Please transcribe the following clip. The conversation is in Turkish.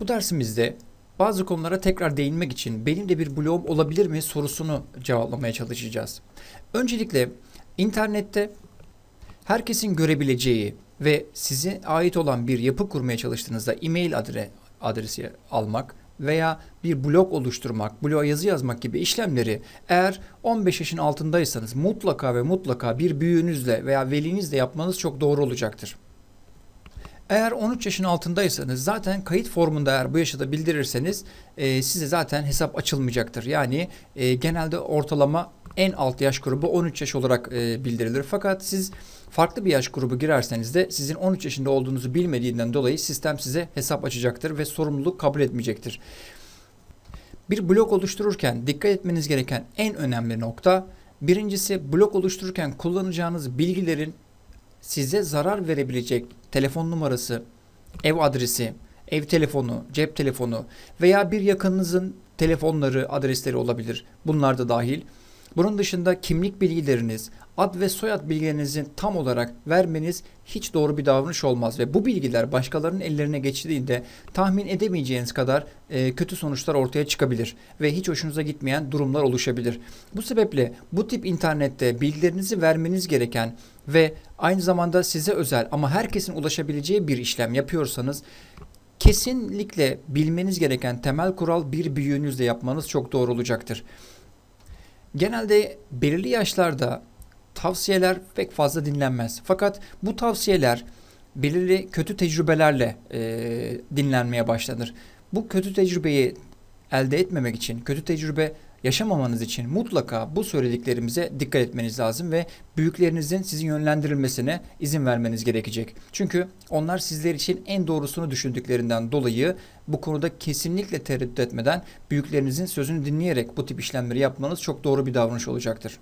Bu dersimizde bazı konulara tekrar değinmek için benim de bir blogum olabilir mi sorusunu cevaplamaya çalışacağız. Öncelikle internette herkesin görebileceği ve size ait olan bir yapı kurmaya çalıştığınızda e-mail adre, adresi almak veya bir blog oluşturmak, bloğa yazı yazmak gibi işlemleri eğer 15 yaşın altındaysanız mutlaka ve mutlaka bir büyüğünüzle veya velinizle yapmanız çok doğru olacaktır. Eğer 13 yaşın altındaysanız zaten kayıt formunda eğer bu yaşta bildirirseniz e, size zaten hesap açılmayacaktır. Yani e, genelde ortalama en alt yaş grubu 13 yaş olarak e, bildirilir. Fakat siz farklı bir yaş grubu girerseniz de sizin 13 yaşında olduğunuzu bilmediğinden dolayı sistem size hesap açacaktır ve sorumluluk kabul etmeyecektir. Bir blog oluştururken dikkat etmeniz gereken en önemli nokta birincisi blog oluştururken kullanacağınız bilgilerin size zarar verebilecek telefon numarası, ev adresi, ev telefonu, cep telefonu veya bir yakınınızın telefonları, adresleri olabilir. Bunlar da dahil. Bunun dışında kimlik bilgileriniz, ad ve soyad bilgilerinizi tam olarak vermeniz hiç doğru bir davranış olmaz ve bu bilgiler başkalarının ellerine geçtiğinde tahmin edemeyeceğiniz kadar e, kötü sonuçlar ortaya çıkabilir ve hiç hoşunuza gitmeyen durumlar oluşabilir. Bu sebeple bu tip internette bilgilerinizi vermeniz gereken ve aynı zamanda size özel ama herkesin ulaşabileceği bir işlem yapıyorsanız kesinlikle bilmeniz gereken temel kural bir büyüğünüzle yapmanız çok doğru olacaktır. Genelde belirli yaşlarda tavsiyeler pek fazla dinlenmez. Fakat bu tavsiyeler belirli kötü tecrübelerle e, dinlenmeye başlanır. Bu kötü tecrübeyi elde etmemek için, kötü tecrübe yaşamamanız için mutlaka bu söylediklerimize dikkat etmeniz lazım ve büyüklerinizin sizin yönlendirilmesine izin vermeniz gerekecek. Çünkü onlar sizler için en doğrusunu düşündüklerinden dolayı bu konuda kesinlikle tereddüt etmeden büyüklerinizin sözünü dinleyerek bu tip işlemleri yapmanız çok doğru bir davranış olacaktır.